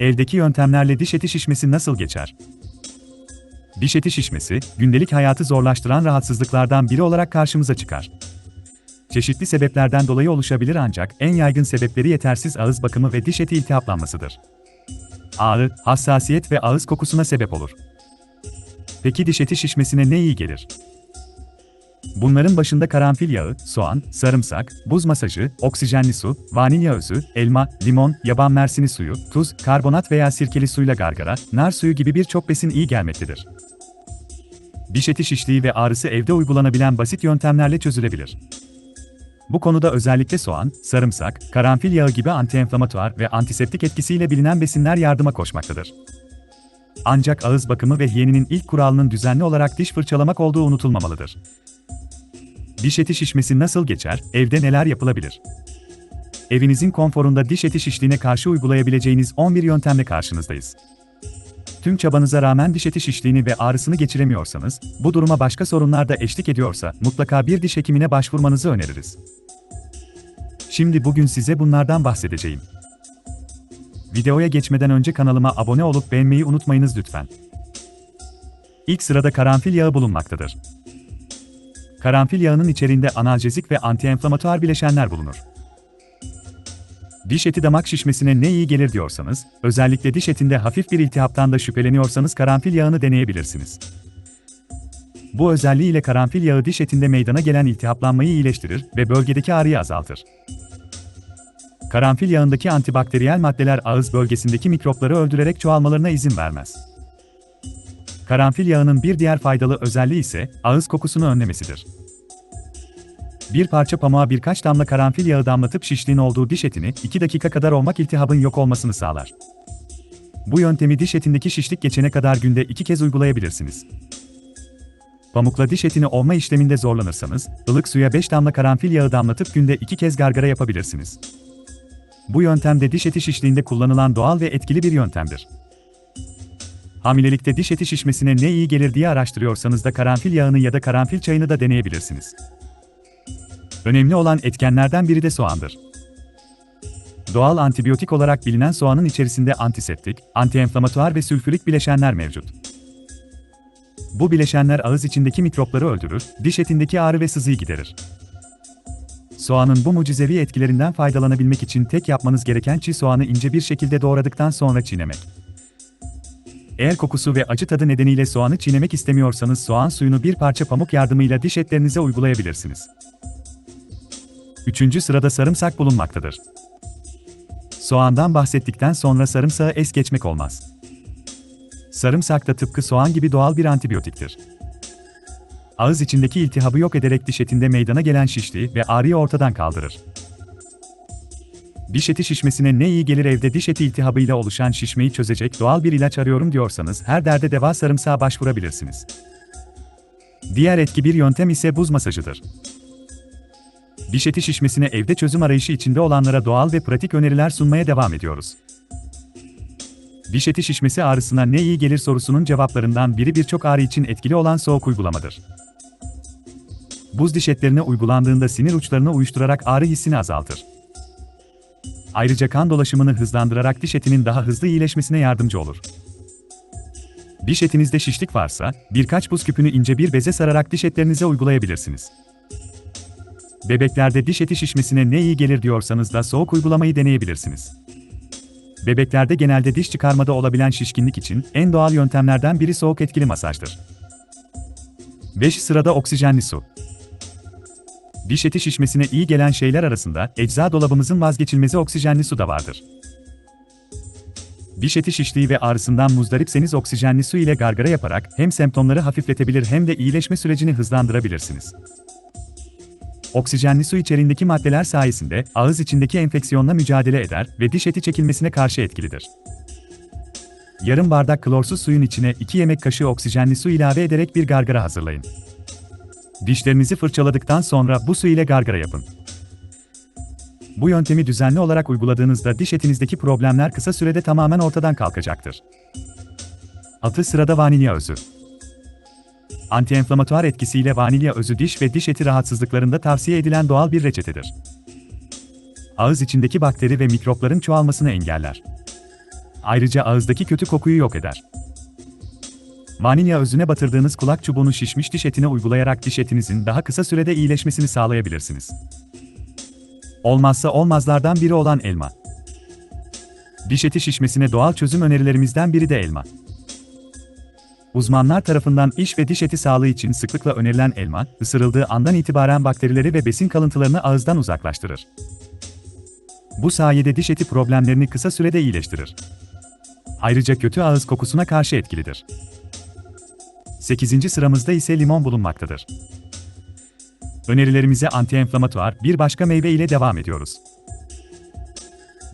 Evdeki yöntemlerle diş eti şişmesi nasıl geçer? Diş eti şişmesi, gündelik hayatı zorlaştıran rahatsızlıklardan biri olarak karşımıza çıkar. Çeşitli sebeplerden dolayı oluşabilir ancak en yaygın sebepleri yetersiz ağız bakımı ve diş eti iltihaplanmasıdır. Ağrı, hassasiyet ve ağız kokusuna sebep olur. Peki diş eti şişmesine ne iyi gelir? Bunların başında karanfil yağı, soğan, sarımsak, buz masajı, oksijenli su, vanilya özü, elma, limon, yaban mersini suyu, tuz, karbonat veya sirkeli suyla gargara, nar suyu gibi birçok besin iyi gelmektedir. Diş eti şişliği ve ağrısı evde uygulanabilen basit yöntemlerle çözülebilir. Bu konuda özellikle soğan, sarımsak, karanfil yağı gibi antienflamatuar ve antiseptik etkisiyle bilinen besinler yardıma koşmaktadır. Ancak ağız bakımı ve hiyeninin ilk kuralının düzenli olarak diş fırçalamak olduğu unutulmamalıdır. Diş eti şişmesi nasıl geçer, evde neler yapılabilir? Evinizin konforunda diş eti şişliğine karşı uygulayabileceğiniz 11 yöntemle karşınızdayız. Tüm çabanıza rağmen diş eti şişliğini ve ağrısını geçiremiyorsanız, bu duruma başka sorunlar da eşlik ediyorsa mutlaka bir diş hekimine başvurmanızı öneririz. Şimdi bugün size bunlardan bahsedeceğim. Videoya geçmeden önce kanalıma abone olup beğenmeyi unutmayınız lütfen. İlk sırada karanfil yağı bulunmaktadır. Karanfil yağının içeriğinde analjezik ve antienflamatuar bileşenler bulunur. Diş eti damak şişmesine ne iyi gelir diyorsanız, özellikle diş etinde hafif bir iltihaptan da şüpheleniyorsanız karanfil yağını deneyebilirsiniz. Bu özelliğiyle karanfil yağı diş etinde meydana gelen iltihaplanmayı iyileştirir ve bölgedeki ağrıyı azaltır. Karanfil yağındaki antibakteriyel maddeler ağız bölgesindeki mikropları öldürerek çoğalmalarına izin vermez. Karanfil yağının bir diğer faydalı özelliği ise ağız kokusunu önlemesidir. Bir parça pamuğa birkaç damla karanfil yağı damlatıp şişliğin olduğu diş etini 2 dakika kadar olmak iltihabın yok olmasını sağlar. Bu yöntemi diş etindeki şişlik geçene kadar günde 2 kez uygulayabilirsiniz. Pamukla diş etini ovma işleminde zorlanırsanız, ılık suya 5 damla karanfil yağı damlatıp günde 2 kez gargara yapabilirsiniz. Bu yöntemde diş eti şişliğinde kullanılan doğal ve etkili bir yöntemdir. Hamilelikte diş eti şişmesine ne iyi gelir diye araştırıyorsanız da karanfil yağını ya da karanfil çayını da deneyebilirsiniz. Önemli olan etkenlerden biri de soğandır. Doğal antibiyotik olarak bilinen soğanın içerisinde antiseptik, antienflamatuar ve sülfürik bileşenler mevcut. Bu bileşenler ağız içindeki mikropları öldürür, diş etindeki ağrı ve sızıyı giderir. Soğanın bu mucizevi etkilerinden faydalanabilmek için tek yapmanız gereken çiğ soğanı ince bir şekilde doğradıktan sonra çiğnemek. Eğer kokusu ve acı tadı nedeniyle soğanı çiğnemek istemiyorsanız soğan suyunu bir parça pamuk yardımıyla diş etlerinize uygulayabilirsiniz. Üçüncü sırada sarımsak bulunmaktadır. Soğandan bahsettikten sonra sarımsağı es geçmek olmaz. Sarımsak da tıpkı soğan gibi doğal bir antibiyotiktir. Ağız içindeki iltihabı yok ederek diş etinde meydana gelen şişliği ve ağrıyı ortadan kaldırır. Diş eti şişmesine ne iyi gelir evde diş eti iltihabıyla oluşan şişmeyi çözecek doğal bir ilaç arıyorum diyorsanız her derde deva sarımsağa başvurabilirsiniz. Diğer etki bir yöntem ise buz masajıdır. Diş eti şişmesine evde çözüm arayışı içinde olanlara doğal ve pratik öneriler sunmaya devam ediyoruz. Diş eti şişmesi ağrısına ne iyi gelir sorusunun cevaplarından biri birçok ağrı için etkili olan soğuk uygulamadır. Buz diş etlerine uygulandığında sinir uçlarını uyuşturarak ağrı hissini azaltır. Ayrıca kan dolaşımını hızlandırarak diş etinin daha hızlı iyileşmesine yardımcı olur. Diş etinizde şişlik varsa, birkaç buz küpünü ince bir beze sararak diş etlerinize uygulayabilirsiniz. Bebeklerde diş eti şişmesine ne iyi gelir diyorsanız da soğuk uygulamayı deneyebilirsiniz. Bebeklerde genelde diş çıkarmada olabilen şişkinlik için en doğal yöntemlerden biri soğuk etkili masajdır. 5 sırada oksijenli su. Diş eti şişmesine iyi gelen şeyler arasında ecza dolabımızın vazgeçilmezi oksijenli su da vardır. Diş eti şişliği ve ağrısından muzdaripseniz oksijenli su ile gargara yaparak hem semptomları hafifletebilir hem de iyileşme sürecini hızlandırabilirsiniz. Oksijenli su içeriğindeki maddeler sayesinde ağız içindeki enfeksiyonla mücadele eder ve diş eti çekilmesine karşı etkilidir. Yarım bardak klorsuz suyun içine 2 yemek kaşığı oksijenli su ilave ederek bir gargara hazırlayın. Dişlerinizi fırçaladıktan sonra bu su ile gargara yapın. Bu yöntemi düzenli olarak uyguladığınızda diş etinizdeki problemler kısa sürede tamamen ortadan kalkacaktır. 6 sırada vanilya özü. Antienflamatuar etkisiyle vanilya özü diş ve diş eti rahatsızlıklarında tavsiye edilen doğal bir reçetedir. Ağız içindeki bakteri ve mikropların çoğalmasını engeller. Ayrıca ağızdaki kötü kokuyu yok eder. Vanilya özüne batırdığınız kulak çubuğunu şişmiş diş etine uygulayarak diş etinizin daha kısa sürede iyileşmesini sağlayabilirsiniz. Olmazsa olmazlardan biri olan elma. Diş eti şişmesine doğal çözüm önerilerimizden biri de elma. Uzmanlar tarafından iş ve diş eti sağlığı için sıklıkla önerilen elma, ısırıldığı andan itibaren bakterileri ve besin kalıntılarını ağızdan uzaklaştırır. Bu sayede diş eti problemlerini kısa sürede iyileştirir. Ayrıca kötü ağız kokusuna karşı etkilidir. 8. sıramızda ise limon bulunmaktadır. Önerilerimize antienflamatuar bir başka meyve ile devam ediyoruz.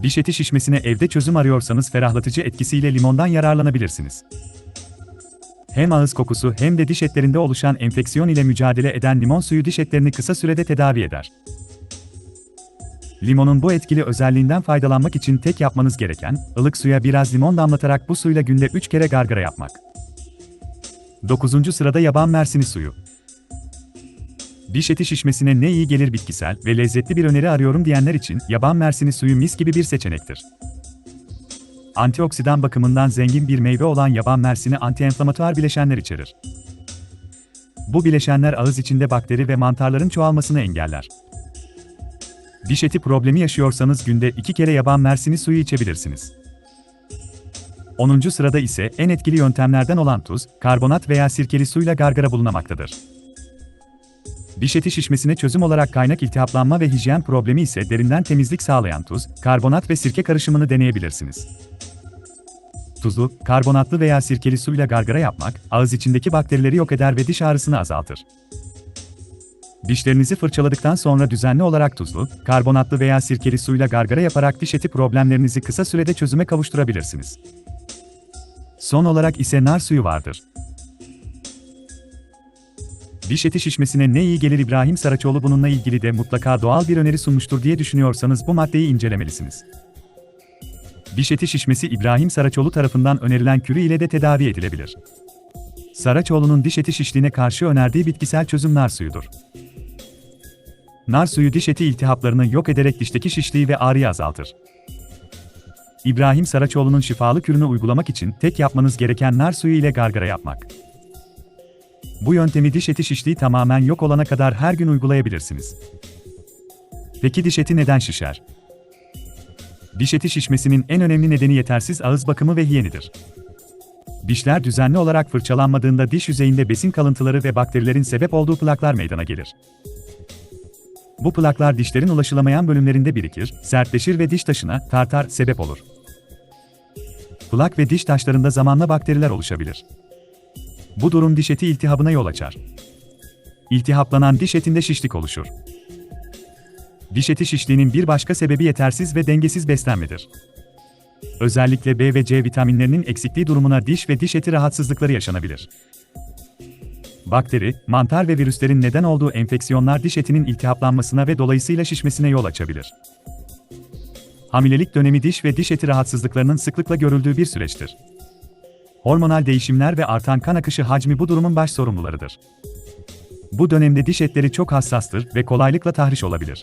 Diş eti şişmesine evde çözüm arıyorsanız ferahlatıcı etkisiyle limondan yararlanabilirsiniz. Hem ağız kokusu hem de diş etlerinde oluşan enfeksiyon ile mücadele eden limon suyu diş etlerini kısa sürede tedavi eder. Limonun bu etkili özelliğinden faydalanmak için tek yapmanız gereken, ılık suya biraz limon damlatarak bu suyla günde 3 kere gargara yapmak. 9. sırada yaban mersini suyu. Diş eti şişmesine ne iyi gelir bitkisel ve lezzetli bir öneri arıyorum diyenler için yaban mersini suyu mis gibi bir seçenektir. Antioksidan bakımından zengin bir meyve olan yaban mersini antienflamatuar bileşenler içerir. Bu bileşenler ağız içinde bakteri ve mantarların çoğalmasını engeller. Diş eti problemi yaşıyorsanız günde 2 kere yaban mersini suyu içebilirsiniz. 10. sırada ise en etkili yöntemlerden olan tuz, karbonat veya sirkeli suyla gargara bulunamaktadır. Diş eti şişmesine çözüm olarak kaynak iltihaplanma ve hijyen problemi ise derinden temizlik sağlayan tuz, karbonat ve sirke karışımını deneyebilirsiniz. Tuzlu, karbonatlı veya sirkeli suyla gargara yapmak, ağız içindeki bakterileri yok eder ve diş ağrısını azaltır. Dişlerinizi fırçaladıktan sonra düzenli olarak tuzlu, karbonatlı veya sirkeli suyla gargara yaparak diş eti problemlerinizi kısa sürede çözüme kavuşturabilirsiniz. Son olarak ise nar suyu vardır. Diş eti şişmesine ne iyi gelir İbrahim Saraçoğlu bununla ilgili de mutlaka doğal bir öneri sunmuştur diye düşünüyorsanız bu maddeyi incelemelisiniz. Diş eti şişmesi İbrahim Saraçoğlu tarafından önerilen kürü ile de tedavi edilebilir. Saraçoğlu'nun diş eti şişliğine karşı önerdiği bitkisel çözüm nar suyudur. Nar suyu diş eti iltihaplarını yok ederek dişteki şişliği ve ağrıyı azaltır. İbrahim Saraçoğlu'nun şifalı kürünü uygulamak için tek yapmanız gereken nar suyu ile gargara yapmak. Bu yöntemi diş eti şişliği tamamen yok olana kadar her gün uygulayabilirsiniz. Peki diş eti neden şişer? Diş eti şişmesinin en önemli nedeni yetersiz ağız bakımı ve hijyenidir. Dişler düzenli olarak fırçalanmadığında diş yüzeyinde besin kalıntıları ve bakterilerin sebep olduğu plaklar meydana gelir. Bu plaklar dişlerin ulaşılamayan bölümlerinde birikir, sertleşir ve diş taşına, tartar, sebep olur. Plak ve diş taşlarında zamanla bakteriler oluşabilir. Bu durum diş eti iltihabına yol açar. İltihaplanan diş etinde şişlik oluşur. Diş eti şişliğinin bir başka sebebi yetersiz ve dengesiz beslenmedir. Özellikle B ve C vitaminlerinin eksikliği durumuna diş ve diş eti rahatsızlıkları yaşanabilir. Bakteri, mantar ve virüslerin neden olduğu enfeksiyonlar diş etinin iltihaplanmasına ve dolayısıyla şişmesine yol açabilir. Hamilelik dönemi diş ve diş eti rahatsızlıklarının sıklıkla görüldüğü bir süreçtir. Hormonal değişimler ve artan kan akışı hacmi bu durumun baş sorumlularıdır. Bu dönemde diş etleri çok hassastır ve kolaylıkla tahriş olabilir.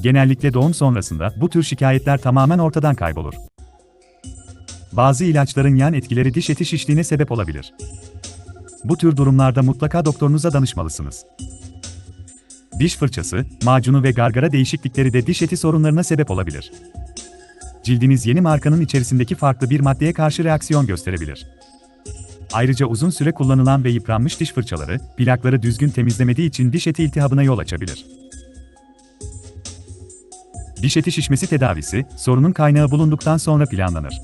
Genellikle doğum sonrasında bu tür şikayetler tamamen ortadan kaybolur. Bazı ilaçların yan etkileri diş eti şişliğine sebep olabilir. Bu tür durumlarda mutlaka doktorunuza danışmalısınız. Diş fırçası, macunu ve gargara değişiklikleri de diş eti sorunlarına sebep olabilir. Cildiniz yeni markanın içerisindeki farklı bir maddeye karşı reaksiyon gösterebilir. Ayrıca uzun süre kullanılan ve yıpranmış diş fırçaları, plakları düzgün temizlemediği için diş eti iltihabına yol açabilir. Diş eti şişmesi tedavisi, sorunun kaynağı bulunduktan sonra planlanır.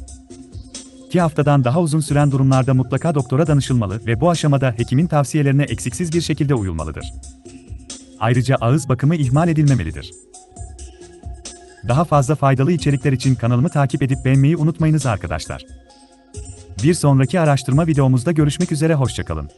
2 haftadan daha uzun süren durumlarda mutlaka doktora danışılmalı ve bu aşamada hekimin tavsiyelerine eksiksiz bir şekilde uyulmalıdır. Ayrıca ağız bakımı ihmal edilmemelidir. Daha fazla faydalı içerikler için kanalımı takip edip beğenmeyi unutmayınız arkadaşlar. Bir sonraki araştırma videomuzda görüşmek üzere hoşçakalın.